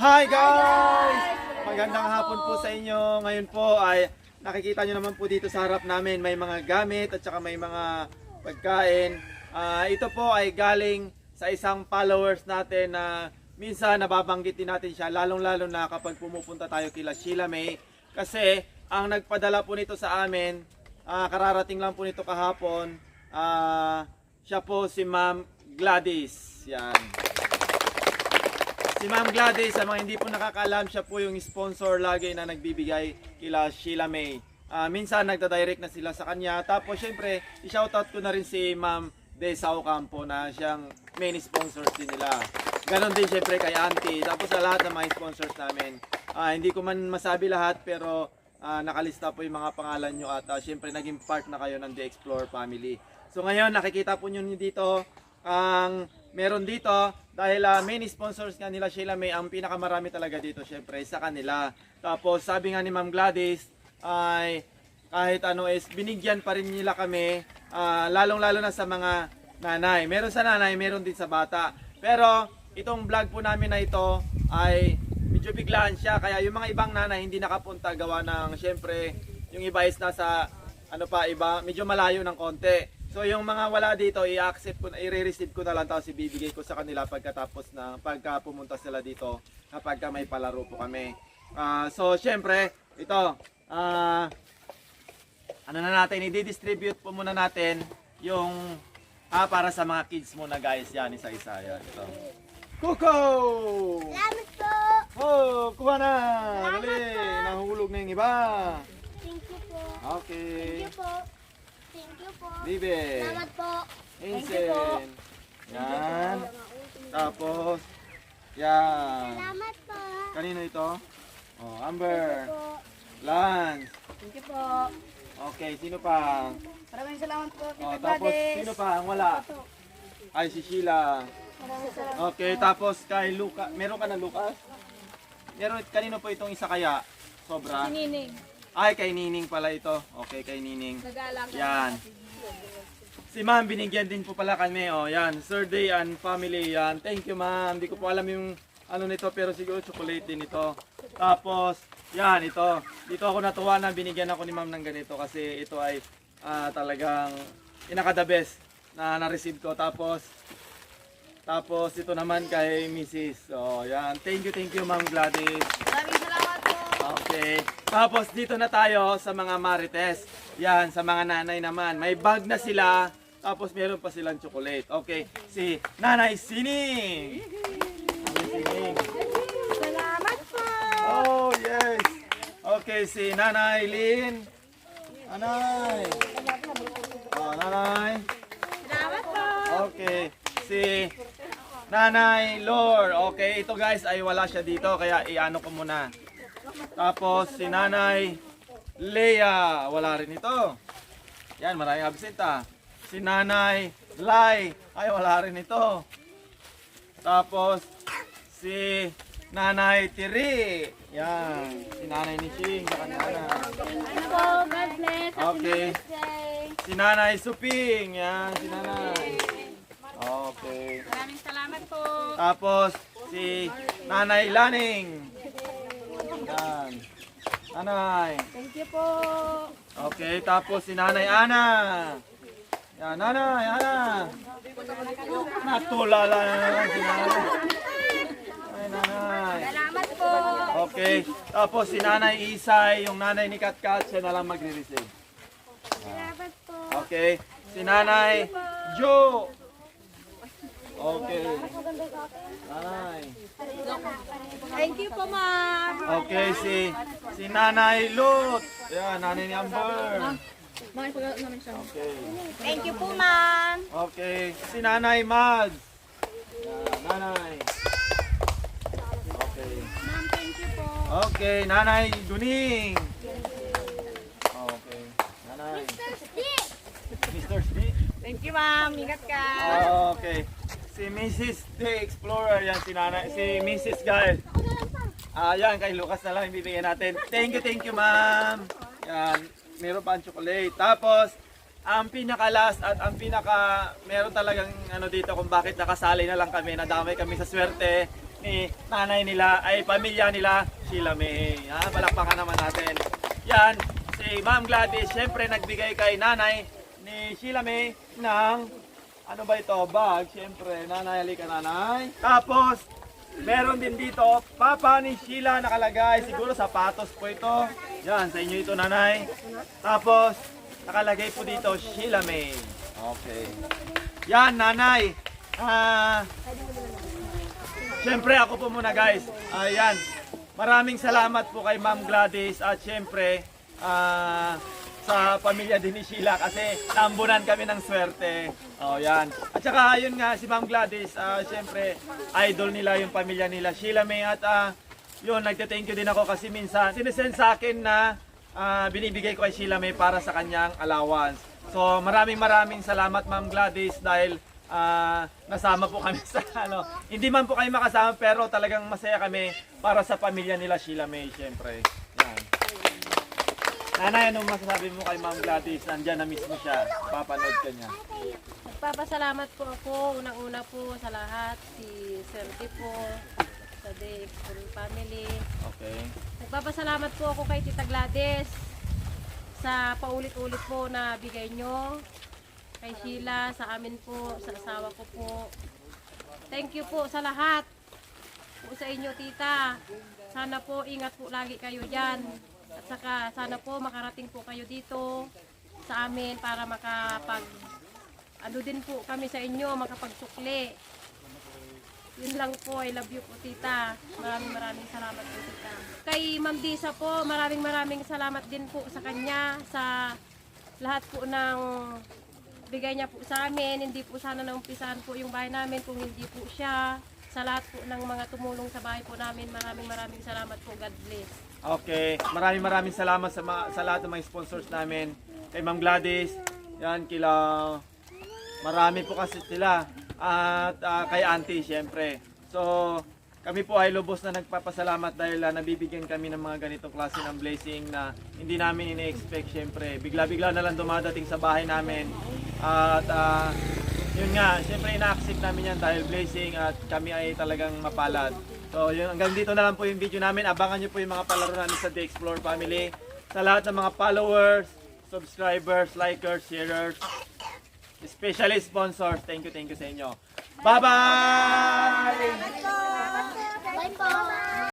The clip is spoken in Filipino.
Hi guys! Magandang hapon po sa inyo. Ngayon po ay nakikita nyo naman po dito sa harap namin may mga gamit at saka may mga pagkain. Ah, ito po ay galing sa isang followers natin na minsan nababanggitin natin siya lalong lalo na kapag pumupunta tayo kila Sheila May kasi ang nagpadala po nito sa amin ah, kararating lang po nito kahapon ah, siya po si Ma'am Gladys yan Si Ma'am Gladys, sa mga hindi po nakakaalam, siya po yung sponsor lagi na nagbibigay kila Sheila May. Ah, minsan nagda-direct na sila sa kanya. Tapos syempre, i-shoutout ko na rin si Ma'am Desao Campo na siyang main sponsors din nila. Ganon din syempre kay Auntie. Tapos sa lahat ng mga sponsors namin. Ah, hindi ko man masabi lahat pero ah, nakalista po yung mga pangalan nyo at ah, syempre naging part na kayo ng The Explore family. So ngayon nakikita po nyo dito ang meron dito dahil ah, main sponsors nga nila Sheila May ang pinakamarami talaga dito syempre sa kanila. Tapos sabi nga ni Ma'am Gladys ay kahit ano is binigyan pa rin nila kami ah, lalong-lalo na sa mga nanay. Meron sa nanay, meron din sa bata. Pero itong vlog po namin na ito ay medyo biglaan siya kaya yung mga ibang nanay hindi nakapunta gawa ng syempre yung iba is nasa ano pa iba medyo malayo ng konti. So yung mga wala dito, i-accept ko na, i-receive ko na lang tapos ibibigay ko sa kanila pagkatapos na pagka pumunta sila dito kapag ka may palaro po kami. Ah, so syempre, ito ah ano na natin, i-distribute po muna natin yung ah, para sa mga kids muna guys. Yan, isa-isa. Yan, ito. Kuko! Salamat po. Oh, kuha na! Salamat Dali! po. Nahulog na yung iba. Thank you po. Okay. Thank you po. Thank you po. Bibe. Salamat po. Insen. Yan. Tapos, yan. Salamat po. Kanino ito? Oh, Thank Amber. you po. Lance. Thank you po. Okay, sino pa? Maraming salamat po, Oh, tapos, sino pa ang wala? Ay, si Sheila. Maraming salamat. Okay, tapos kay Luca. Meron ka na Lucas? Meron, kanino po itong isa kaya? Sobra? Nining. Ay, kay Nining pala ito. Okay, kay Nining. Yan. Si ma'am, binigyan din po pala kami. Oh, yan. Sir Day and family. Yan. Thank you, ma'am. Hindi ko po alam yung ano nito, pero siguro chocolate din ito. Tapos, yan, ito. Dito ako natuwa na binigyan ako ni ma'am ng ganito kasi ito ay ah, talagang inaka the best na na-receive ko. Tapos, tapos ito naman kay Mrs. So, yan. Thank you, thank you, ma'am Gladys. Maraming salamat po. Okay. Tapos dito na tayo sa mga marites. Yan, sa mga nanay naman. May bag na sila. Tapos meron pa silang chocolate. Okay. Si Nanay Sining. Nanay Sining. Salamat po. Oh, yes. Okay, si Nanay Lin. Nanay. Oh, Nanay. Salamat po. Okay. Si Nanay Lor. Okay, ito guys ay wala siya dito kaya iano ko muna. Tapos si Nanay Leia. Wala rin ito. Yan, maraming absent ah. Si Nanay Lai. Ay, wala rin ito. Tapos si Nanay Tiri. Yan. Si Nanay. Saka Nanay. Ano po, God bless. Happy Okay. Si Nanay Suping. Yan, si Nanay. Okay. Maraming salamat po. Tapos si Nanay Laning. Yan. Nanay. Thank you po. Okay, tapos si Nanay Ana. Yan, Nanay, Ana. Natulala na naman si Nanay. Ay, Nanay. Salamat po. Okay, tapos si Nanay Isay, yung nanay ni Katkat, siya na lang magre-receive. Salamat po. Okay, si Nanay Jo. Okay. Nanay. Thank you po, ma'am. Okay, si si Nanay Lut. Yan, nanay ni Amber. Okay. Thank you po, ma'am. Okay, si Nanay Mads. Yan, nanay. Okay. Ma'am, thank you po. Okay, Nanay Duning. Okay. Nanay. Stick. Mr. Steve. Thank you, ma'am. Ingat ka. Okay. Si Mrs. The Explorer, yan si Nanay, si Mrs. Gael. Ah, yan kay Lucas na lang ibibigay natin. Thank you, thank you, ma'am. Yan, meron pa ang chocolate. Tapos, ang pinaka last at ang pinaka meron talagang ano dito kung bakit nakasali na lang kami, nadamay kami sa swerte ni nanay nila ay pamilya nila Sheila May. Ha, palakpakan naman natin. Yan, si Ma'am Gladys, syempre nagbigay kay nanay ni Sheila May ng ano ba ito? Bag, syempre. Nanay, halika nanay. Tapos, meron din dito, papa ni Sheila nakalagay. Siguro sapatos po ito. Yan, sa inyo ito nanay. Tapos, nakalagay po dito, Sheila May. Okay. Yan, nanay. Ah, Siyempre ako po muna guys. Ayan. Maraming salamat po kay Ma'am Gladys at siyempre ah, sa pamilya din ni Sheila kasi tambunan kami ng swerte. Oh, yan. At saka yun nga si Ma'am Gladys, ah, siyempre idol nila yung pamilya nila Sheila May at ah, yun nagte-thank you din ako kasi minsan sinesend sa akin na ah, binibigay ko kay Sheila May para sa kanyang allowance. So maraming maraming salamat Ma'am Gladys dahil ah, nasama po kami sa ano. Hindi man po kayo makasama pero talagang masaya kami para sa pamilya nila Sheila May syempre. Nanay, anong masasabi mo kay Ma'am Gladys? Nandyan na mismo siya. Papanood ka niya. Nagpapasalamat po ako, unang-una po sa lahat, si Sir T po, sa The Full Family. Okay. Nagpapasalamat po ako kay Tita Gladys sa paulit-ulit po na bigay nyo. Kay Sheila, sa amin po, sa asawa ko po. Thank you po sa lahat. Po sa inyo, Tita. Sana po ingat po lagi kayo dyan. At saka sana po makarating po kayo dito sa amin para makapag ano din po kami sa inyo, makapagsukli. Yun lang po, I love you po tita. Maraming maraming salamat po tita. Kay Ma'am Disa po, maraming maraming salamat din po sa kanya, sa lahat po ng bigay niya po sa amin. Hindi po sana naumpisahan po yung bahay namin kung hindi po siya. Sa lahat po ng mga tumulong sa bahay po namin, maraming maraming salamat po. God bless. Okay, maraming maraming salamat sa, sa lahat ng mga sponsors namin. Kay Ma'am Gladys, yan, kila, marami po kasi sila. At ah, kay Auntie, syempre. So, kami po ay lubos na nagpapasalamat dahil ah, nabibigyan kami ng mga ganitong klase ng blessing na hindi namin ini-expect syempre. Bigla-bigla na lang dumadating sa bahay namin. At ah, yun nga, syempre ina-accept namin yan dahil blessing at kami ay talagang mapalad. So yun, hanggang dito na lang po yung video namin. Abangan nyo po yung mga palaro namin sa The Explore Family. Sa lahat ng mga followers, subscribers, likers, sharers, especially sponsors. Thank you, thank you sa inyo. Bye-bye! Bye po.